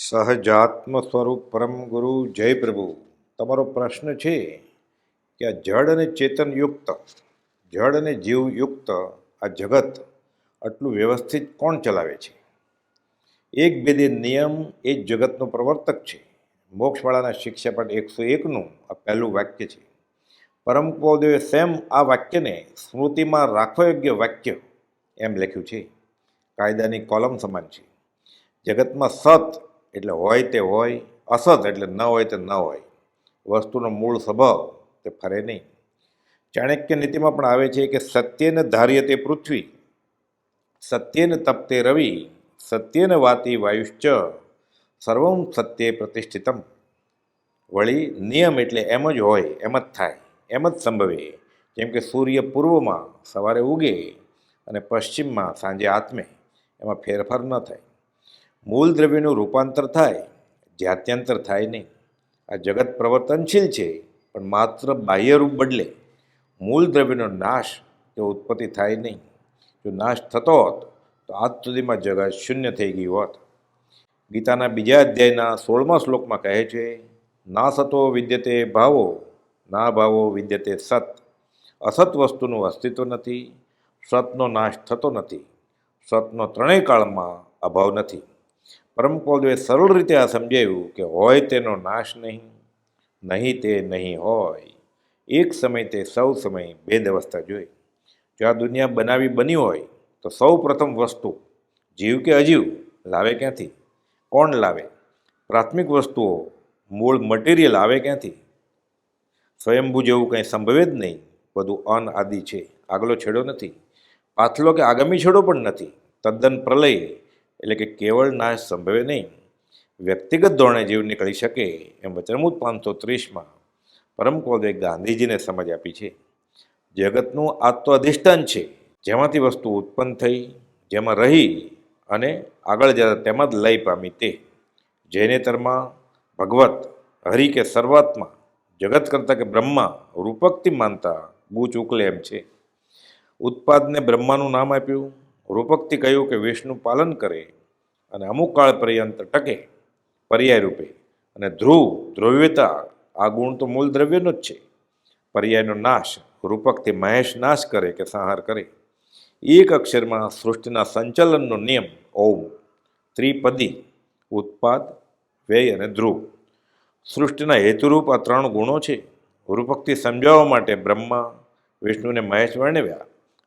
સહજાત્મ સ્વરૂપ પરમ ગુરુ જય પ્રભુ. તમારો પ્રશ્ન છે કે આ જળ અને ચેતન યુક્ત, જડ અને જીવ યુક્ત આ જગત આટલું વ્યવસ્થિત કોણ ચલાવે છે? એક બેદે નિયમ એ જ જગતનો પ્રવર્તક છે. મોક્ષવાળાના શિક્ષાપટ એકસો એકનું આ પહેલું વાક્ય છે. પરમ પૌદેવે સેમ આ વાક્યને સ્મૃતિમાં રાખવા યોગ્ય વાક્ય એમ લખ્યું છે. કાયદાની કોલમ સમાન છે. જગતમાં સત એટલે હોય તે હોય, અસત એટલે ન હોય તે ન હોય. વસ્તુનો મૂળ સ્વભાવ તે ફરે નહીં. ચાણક્ય નીતિમાં પણ આવે છે કે સત્યને ધાર્ય તે પૃથ્વી, સત્યને તપતે રવિ, સત્યને વાતી વાયુશ્ચ, સર્વમ સત્યે પ્રતિષ્ઠિતમ. વળી નિયમ એટલે એમ જ હોય, એમ જ થાય, એમ જ સંભવે. જેમ કે સૂર્ય પૂર્વમાં સવારે ઉગે અને પશ્ચિમમાં સાંજે આત્મે એમાં ફેરફાર ન થાય. મૂળ દ્રવ્યનું રૂપાંતર થાય જાત્યંતર થાય નહીં. આ જગત પ્રવર્તનશીલ છે, પણ માત્ર બાહ્ય રૂપ બદલે મૂળ દ્રવ્યનો નાશ કે ઉત્પત્તિ થાય નહીં. જો નાશ થતો હોત, તો આજ સુધીમાં જગત શૂન્ય થઈ ગયું હોત. ગીતાના બીજા અધ્યાયના સોળમા શ્લોકમાં કહે છે, ના સતો વિદ્યતે ભાવો, ના ભાવો વિદ્યતે સત. અસત વસ્તુનું અસ્તિત્વ નથી, સતનો નાશ થતો નથી. સતનો ત્રણેય કાળમાં અભાવ નથી. પરમ પૌલવે સરળ રીતે આ સમજાવ્યું કે હોય તેનો નાશ નહીં નહીં તે નહીં હોય. એક સમય તે સૌ સમય ભેદ અવસ્થા જોઈ. જો આ દુનિયા બનાવી બની હોય, તો સૌ પ્રથમ વસ્તુ, જીવ કે અજીવ, લાવે ક્યાંથી? કોણ લાવે? પ્રાથમિક વસ્તુઓ, મૂળ મટીરિયલ આવે ક્યાંથી? સ્વયંભૂ જેવું કંઈ સંભવે જ નહીં. બધું અન આદિ છે. આગલો છેડો નથી. પાછલો કે આગામી છેડો પણ નથી. તદ્દન પ્રલય એટલે કે કેવળ નાશ સંભવે નહીં. વ્યક્તિગત ધોરણે જીવ નીકળી શકે એમ વચનમૂત પાંચસો ત્રીસમાં પરમ કોદે ગાંધીજીને સમજ આપી છે. જગતનું આત્મ અધિષ્ઠાન છે, જેમાંથી વસ્તુ ઉત્પન્ન થઈ, જેમાં રહી અને આગળ જતા તેમાં જ લય પામી તે. જૈનેતરમાં ભગવત, હરિ કે સર્વાત્મા, જગત કરતાં કે બ્રહ્મા, રૂપકથી માનતા બૂચ ઉકલે એમ છે. ઉત્પાદને બ્રહ્માનું નામ આપ્યું રૂપકથી કહ્યું કે વિષ્ણુ પાલન કરે અને અમુક કાળ પર્યંત ટકે પર્યાય રૂપે. અને ધ્રુવ ધ્રુવ્યતા આ ગુણ તો મૂળ દ્રવ્યનો જ છે. પર્યાયનો નાશ રૂપકથી મહેશ નાશ કરે કે સંહાર કરે. એક અક્ષરમાં સૃષ્ટિના સંચાલનનો નિયમ, ઓમ, ત્રિપદી, ઉત્પાદ, વ્યય અને ધ્રુવ. સૃષ્ટિના હેતુરૂપ આ ત્રણ ગુણો છે. રૂપકથી સમજાવવા માટે બ્રહ્મા, વિષ્ણુને મહેશ વર્ણવ્યા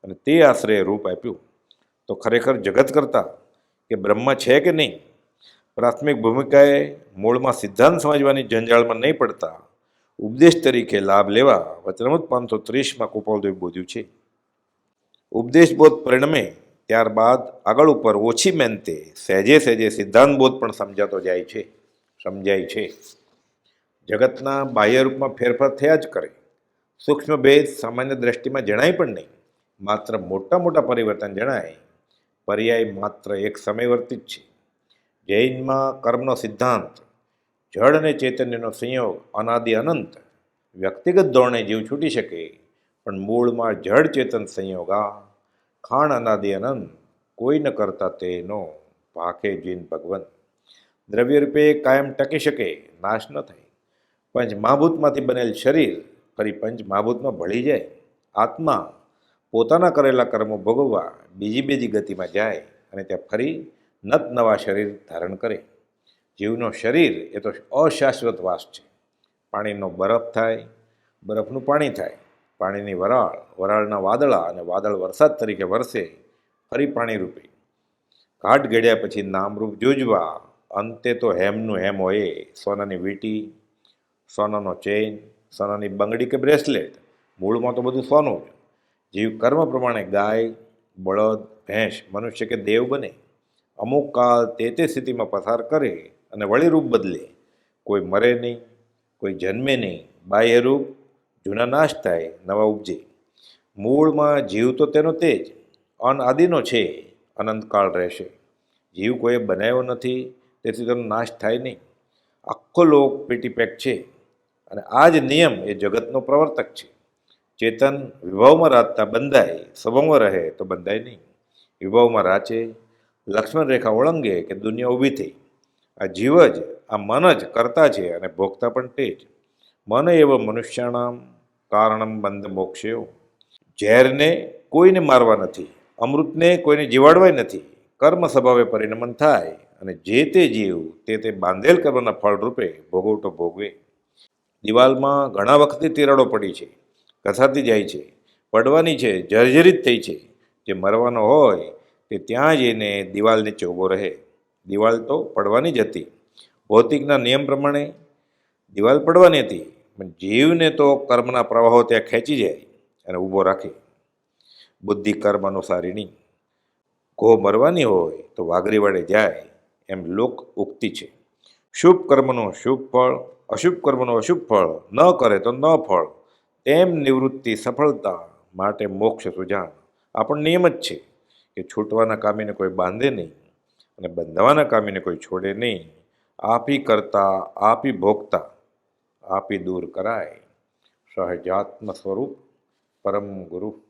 અને તે આશરે રૂપ આપ્યું. તો ખરેખર જગત કરતા કે બ્રહ્મા છે કે નહીં? પ્રાથમિક ભૂમિકાએ મૂળમાં સિદ્ધાંત સમજવાની જંજાળમાં નહીં પડતા ઉપદેશ તરીકે લાભ લેવા વચનમત પાંચસો ત્રીસમાં કુપાલદેવ બોધ્યું છે. ઉપદેશબોધ પરિણમે ત્યારબાદ આગળ ઉપર ઓછી મહેનતે સહેજે સહેજે સિદ્ધાંત બોધ પણ સમજાતો જાય છે, સમજાય છે. જગતના બાહ્ય રૂપમાં ફેરફાર થયા જ કરે. સૂક્ષ્મ ભેદ સામાન્ય દ્રષ્ટિમાં જણાય પણ નહીં. માત્ર મોટા મોટા પરિવર્તન જણાય પર્યાય માત્ર એક સમયવર્તી જ છે. જૈનમાં કર્મનો સિદ્ધાંત, જળ અને ચૈતન્યનો સંયોગ, અનાદિ અનંત, વ્યક્તિગત ધોરણે જીવ છૂટી શકે, પણ મૂળમાં જળ ચેતન સંયોગા, ખાણ અનાદિ અનંત, કોઈ ન કરતા તેનો ભાખે જીન ભગવંત દ્રવ્ય રૂપે કાયમ ટકી શકે, નાશ ન થાય. પંચ મહાભૂતમાંથી બનેલ શરીર ફરી પંચ મહાભૂતમાં ભળી જાય. આત્મા પોતાના કરેલા કર્મો ભોગવવા બીજી બીજી ગતિમાં જાય અને ત્યાં ફરી નત નવા શરીર ધારણ કરે. જીવનો શરીર એ તો અશાશ્વત વાસ છે. પાણીનો બરફ થાય, બરફનું પાણી થાય. પાણીની વરાળ, વરાળના વાદળા અને વાદળ વરસાદ તરીકે વરસે, ફરી પાણી રૂપે. ઘાટ ગળ્યા પછી નામરૂપ જોજવા, અંતે તો હેમનું હેમ હોય, સોનાની વીંટી, સોનાનો ચેઇન, સોનાની બંગડી કે બ્રેસલેટ, મૂળમાં તો બધું સોનું જ. જીવ કર્મ પ્રમાણે ગાય, બળદ, ભેંસ, મનુષ્ય કે દેવ બને, અમુક કાળ તે તે સ્થિતિમાં પસાર કરે અને વળી રૂપ બદલે. કોઈ મરે નહીં, કોઈ જન્મે નહીં, બાહ્ય રૂપ જૂના નાશ થાય, નવા ઉપજે. મૂળમાં જીવ તો તેનો તે જ અનઆદિનો છે અનંતકાળ રહેશે. જીવ કોઈએ બનાવ્યો નથી, તેથી તેનો નાશ થાય નહીં. આખો લોક પેટી પેક છે અને આ જ નિયમ એ જગતનો પ્રવર્તક છે. ચેતન વિભાવમાં રાચતા બંધાય સ્વભાવમાં રહે તો બંધાય નહીં. વિભાવમાં રાચે, લક્ષ્મણ રેખા ઓળંગે કે દુનિયા ઊભી થઈ. આ જીવ જ, આ મન જ કરતા છે અને ભોગતા પણ તે જ. મન એવ મનુષ્યાણામ, કારણમ બંધ મોક્ષેવ ઝેરને કોઈને મારવા નથી, અમૃતને કોઈને જીવાડવાય નથી. કર્મ સ્વભાવે પરિણમન થાય અને જે તે જીવ, તે તે બાંધેલ કર્મના ફળરૂપે ભોગવટો ભોગવે. દિવાલમાં ઘણા વખતે તિરાડો પડી છે. ઘસાતી જાય છે, પડવાની છે, જર્જરિત થઈ છે. જે મરવાનો હોય તે ત્યાં જઈને દિવાલ નીચે ઊભો રહે. દિવાલ તો પડવાની જ હતી. ભૌતિકના નિયમ પ્રમાણે દિવાલ પડવાની હતી, પણ જીવને તો કર્મના પ્રવાહો ત્યાં ખેંચી જાય અને ઊભો રાખે. બુદ્ધિ કર્મ અનુસારીની. ગો મરવાની હોય તો વાઘરી વડે જાય એમ લોક ઉક્તિ છે. શુભ કર્મનું શુભ ફળ, અશુભ કર્મનું અશુભ ફળ ન કરે તો ન ફળ. તેમ નિવૃત્તિ સફળતા માટે મોક્ષ સુજાન આ નિયમ જ છે કે છૂટવાના કામીને કોઈ બાંધે નહીં અને બંધવાના કામીને કોઈ છોડે નહીં. આપી કરતા, આપી ભોગતા, આપી દૂર કરાય. સહજાત્મ સ્વરૂપ પરમ ગુરુ.